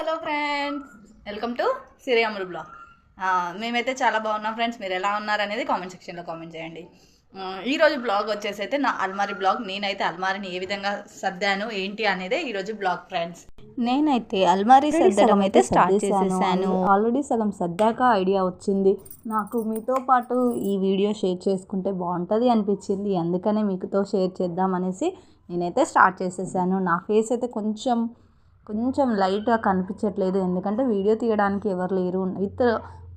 Hello friends. Welcome to సిరియాములు blog. మేమైతే చాలా బాగున్నాం ఫ్రెండ్స్. మీరు ఎలా ఉన్నారు అనేది కామెంట్ సెక్షన్లో కామెంట్ చేయండి. ఈరోజు బ్లాగ్ వచ్చేసి అయితే నా అల్మారీ బ్లాగ్. నేనైతే అల్మారీని ఏ విధంగా సర్దాను ఏంటి అనేదే ఈరోజు బ్లాగ్ ఫ్రెండ్స్. నేనైతే అల్మారీ సర్దడం అయితే స్టార్ట్ చేసేసాను. ఆల్రెడీ సగం సర్దాక ఐడియా వచ్చింది. నాకు మీతో పాటు ఈ వీడియో షేర్ చేసుకుంటే బాగుంటుంది అనిపించింది. అందుకనే మీతో షేర్ చేద్దాం అనేసి నేనైతే స్టార్ట్ చేసేసాను. నా ఫేస్ అయితే కొంచెం కొంచెం లైట్గా కనిపించట్లేదు. ఎందుకంటే వీడియో తీయడానికి ఎవరు లేరు. విత్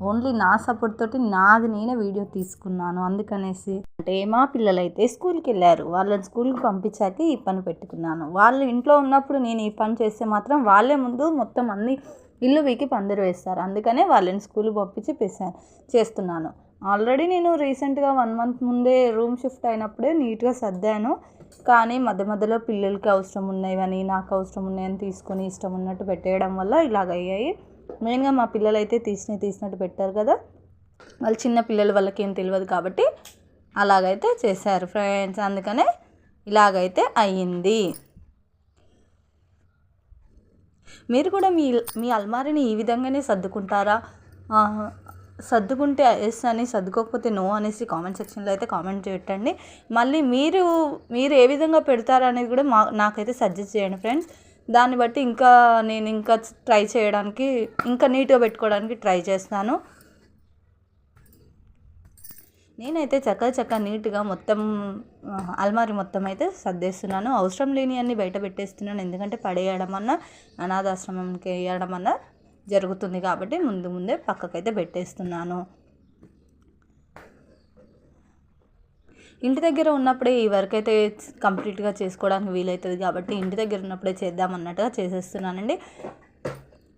ఓన్లీ నా సపోర్ట్ తోటి నాది నేనే వీడియో తీసుకున్నాను. అందుకనేసి అంటే మా పిల్లలైతే స్కూల్కి వెళ్ళారు. వాళ్ళని స్కూల్కి పంపించాక ఈ పని పెట్టుకున్నాను. వాళ్ళు ఇంట్లో ఉన్నప్పుడు నేను ఈ పని చేస్తే మాత్రం వాళ్ళే ముందు మొత్తం అన్ని ఇల్లు వీకి పందిరు వేస్తారు. అందుకనే వాళ్ళని స్కూల్కి పంపించి పెసాను చేస్తున్నాను. ఆల్రెడీ నేను రీసెంట్గా వన్ మంత్ ముందే రూమ్ షిఫ్ట్ అయినప్పుడే నీట్గా సర్దాను. కానీ మధ్య మధ్యలో పిల్లలకి అవసరం ఉన్నాయని నాకు అవసరం ఉన్నాయని తీసుకొని ఇష్టం ఉన్నట్టు పెట్టేయడం వల్ల ఇలాగ అయ్యాయి మెయిన్గా మా పిల్లలు అయితే తీసినవి తీసినట్టు పెట్టారు కదా. వాళ్ళు చిన్న పిల్లలు వాళ్ళకి ఏం తెలియదు కాబట్టి అలాగైతే చేశారు ఫ్రెండ్స్. అందుకనే ఇలాగైతే అయ్యింది. మీరు కూడా మీ మీ అల్మారిని ఈ విధంగానే సర్దుకుంటారా? సర్దుకుంటే ఎస్ అని సర్దుకోకపోతే నో అనేసి కామెంట్ సెక్షన్లో అయితే కామెంట్ పెట్టండి. మళ్ళీ మీరు మీరు ఏ విధంగా పెడతారనేది కూడా మా నాకైతే సజెస్ట్ చేయండి ఫ్రెండ్స్. దాన్ని బట్టి ఇంకా నేను ఇంకా ట్రై చేయడానికి ఇంకా నీట్గా పెట్టుకోవడానికి ట్రై చేస్తాను. నేనైతే చక్క చక్క నీట్గా మొత్తం అల్మారి మొత్తం అయితే సర్దేస్తున్నాను. అవసరం లేని అన్ని బయట పెట్టేస్తున్నాను. ఎందుకంటే పడేయడం అన్నా అనాథాశ్రమంకి వేయడం అన్నా జరుగుతుంది కాబట్టి ముందు ముందే పక్కకైతే పెట్టేస్తున్నాను. ఇంటి దగ్గర ఉన్నప్పుడే ఈ వర్క్ అయితే కంప్లీట్గా చేసుకోవడానికి వీలవుతుంది కాబట్టి ఇంటి దగ్గర ఉన్నప్పుడే చేద్దాం అన్నట్టుగా చేసేస్తున్నానండి.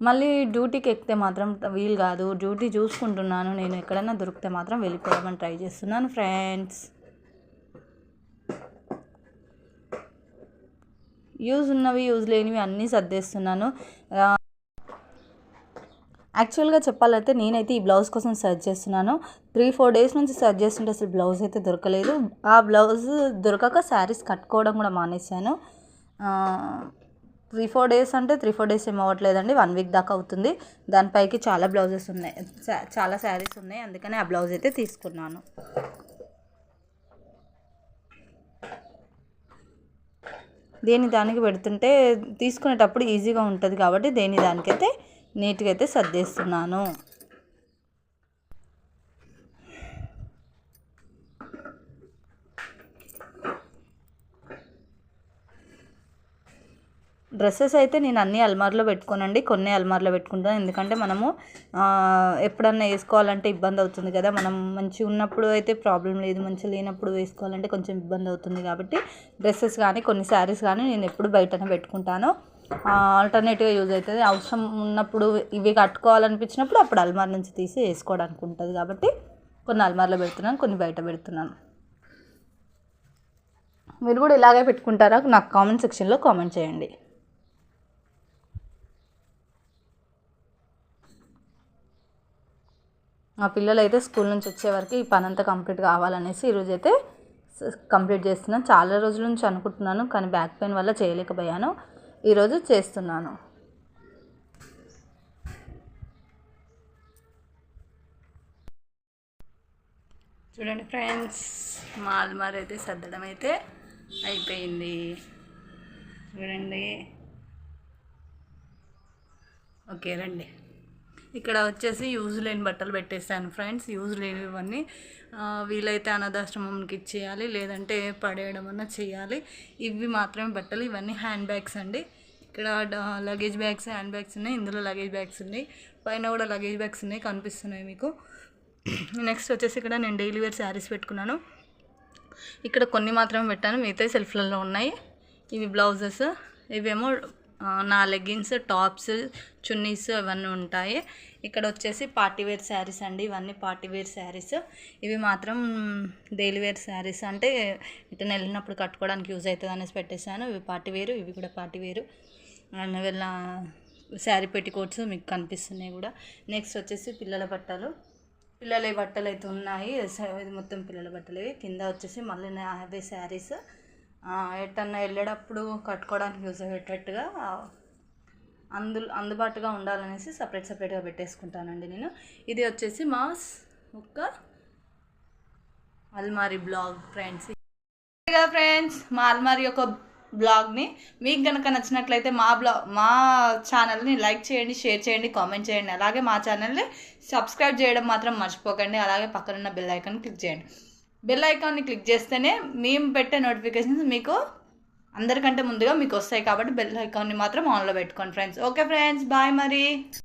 మళ్ళీ డ్యూటీకి ఎక్కితే మాత్రం వీలు కాదు. డ్యూటీ చూసుకుంటున్నాను. నేను ఎక్కడైనా దొరికితే మాత్రం వెళ్ళిపోవడం ట్రై చేస్తున్నాను ఫ్రెండ్స్. యూజ్ ఉన్నవి యూజ్ లేనివి అన్నీ సర్దేస్తున్నాను. యాక్చువల్గా చెప్పాలంటే నేనైతే ఈ బ్లౌజ్ కోసం సెర్చ్ చేస్తున్నాను. త్రీ ఫోర్ డేస్ నుంచి సెర్చ్ చేస్తుంటే అసలు బ్లౌజ్ అయితే దొరకలేదు. ఆ బ్లౌజ్ దొరకక శారీస్ కట్టుకోవడం కూడా మానేశాను. త్రీ ఫోర్ డేస్ అంటే త్రీ ఫోర్ డేస్ ఏం అవ్వట్లేదండి. వన్ వీక్ దాకా అవుతుంది. దానిపైకి చాలా బ్లౌజెస్ ఉన్నాయి. చాలా శారీస్ ఉన్నాయి. అందుకని ఆ బ్లౌజ్ అయితే తీసుకున్నాను. దేని దానికి పెడుతుంటే తీసుకునేటప్పుడు ఈజీగా ఉంటుంది కాబట్టి దేని దానికైతే నీట్గా అయితే సర్దేస్తున్నాను. డ్రెస్సెస్ అయితే నేను అన్ని అల్మార్లో పెట్టుకోనండి కొన్ని అల్మార్లో పెట్టుకుంటాను. ఎందుకంటే మనము ఎప్పుడన్నా వేసుకోవాలంటే ఇబ్బంది అవుతుంది కదా. మనం మంచిగా ఉన్నప్పుడు అయితే ప్రాబ్లం లేదు మంచిగా లేనప్పుడు వేసుకోవాలంటే కొంచెం ఇబ్బంది అవుతుంది కాబట్టి డ్రెస్సెస్ కానీ కొన్ని శారీస్ కానీ నేను ఎప్పుడు బయటనే పెట్టుకుంటాను. ఆల్టర్నేటివ్గా యూజ్ అవుతుంది. అవసరం ఉన్నప్పుడు ఇవి కట్టుకోవాలనిపించినప్పుడు అప్పుడు అల్మార్ నుంచి తీసి వేసుకోవడానికి ఉంటుంది కాబట్టి కొన్ని అల్మార్లో పెడుతున్నాను కొన్ని బయట పెడుతున్నాను. మీరు కూడా ఇలాగే పెట్టుకుంటారా? నాకు కామెంట్ సెక్షన్లో కామెంట్ చేయండి. మా పిల్లలు అయితే స్కూల్ నుంచి వచ్చే వరకు ఈ పని అంతా కంప్లీట్ కావాలనేసి ఈరోజు అయితే కంప్లీట్ చేస్తున్నాను. చాలా రోజుల నుంచి అనుకుంటున్నాను కానీ బ్యాక్ పెయిన్ వల్ల చేయలేకపోయాను. ఈరోజు చేస్తున్నాను. చూడండి ఫ్రెండ్స్ మా అల్మార్ అయితే సర్దడం అయితే అయిపోయింది. చూడండి. ఓకే రండి. ఇక్కడ వచ్చేసి యూజ్ లేని బట్టలు పెట్టేస్తాను ఫ్రెండ్స్ యూజ్ లేనివన్నీ వీలైతే అనాథాశ్రమంకి ఇచ్చేయాలి లేదంటే పడేయడం అన్నా చేయాలి. ఇవి మాత్రమే బట్టలు ఇవన్నీ హ్యాండ్ బ్యాగ్స్ అండి. ఇక్కడ డ- లగేజ్ బ్యాగ్స్ హ్యాండ్ బ్యాగ్స్ ఉన్నాయి ఇందులో లగేజ్ బ్యాగ్స్ ఉన్నాయి పైన కూడా లగేజ్ బ్యాగ్స్ ఉన్నాయి కనిపిస్తున్నాయి మీకు. నెక్స్ట్ వచ్చేసి ఇక్కడ నేను డైలీ వేర్ శారీస్ పెట్టుకున్నాను. ఇక్కడ కొన్ని మాత్రమే పెట్టాను మిగతా సెల్ఫ్లలో ఉన్నాయి. ఇవి బ్లౌజెస్ ఇవేమో నా లెగ్గిన్స్ టాప్స్ చున్నీస్ అవన్నీ ఉంటాయి. ఇక్కడ వచ్చేసి పార్టీ వేర్ శారీస్ అండి. ఇవన్నీ పార్టీ వేర్ శారీస్. ఇవి మాత్రం డైలీ వేర్ శారీస్ అంటే ఇటు వెళ్ళినప్పుడు కట్టుకోవడానికి యూజ్ అవుతుంది అనేసి పెట్టేశాను. ఇవి పార్టీ వేరు ఇవి కూడా పార్టీ వేరు. అండ్ వీళ్ళ శారీ పెట్టికోట్స్ మీకు కనిపిస్తున్నాయి కూడా. నెక్స్ట్ వచ్చేసి పిల్లల బట్టలు. పిల్లల బట్టలు అయితే ఉన్నాయి. ఇది మొత్తం పిల్లల బట్టలు. ఇవి కింద వచ్చేసి మళ్ళీ అవే శారీస్. ఎటన్నా వెళ్ళేటప్పుడు కట్టుకోవడానికి యూజ్ అయ్యేటట్టుగా అందు అందుబాటుగా ఉండాలనేసి సపరేట్ సపరేట్గా పెట్టేసుకుంటానండి నేను. ఇది వచ్చేసి మా ఒక ఒక్క అల్మారీ బ్లాగ్ ఫ్రెండ్స్. ఫ్రెండ్స్ మా అల్మారీ యొక్క బ్లాగ్ని మీకు కనుక నచ్చినట్లయితే మా బ్లాగ్ మా ఛానల్ని లైక్ చేయండి షేర్ చేయండి కామెంట్ చేయండి. అలాగే మా ఛానల్ని సబ్స్క్రైబ్ చేయడం మాత్రం మర్చిపోకండి. అలాగే పక్కనున్న బెల్ ఐకాన్ క్లిక్ చేయండి. బెల్ ఐకాన్ని క్లిక్ చేస్తేనే మేము పెట్టే నోటిఫికేషన్స్ మీకు అందరికంటే ముందుగా మీకు వస్తాయి కాబట్టి బెల్ ఐకాన్ని మాత్రం ఆన్లో పెట్టుకోండి ఫ్రెండ్స్ ఓకే ఫ్రెండ్స్ బాయ్ మరి.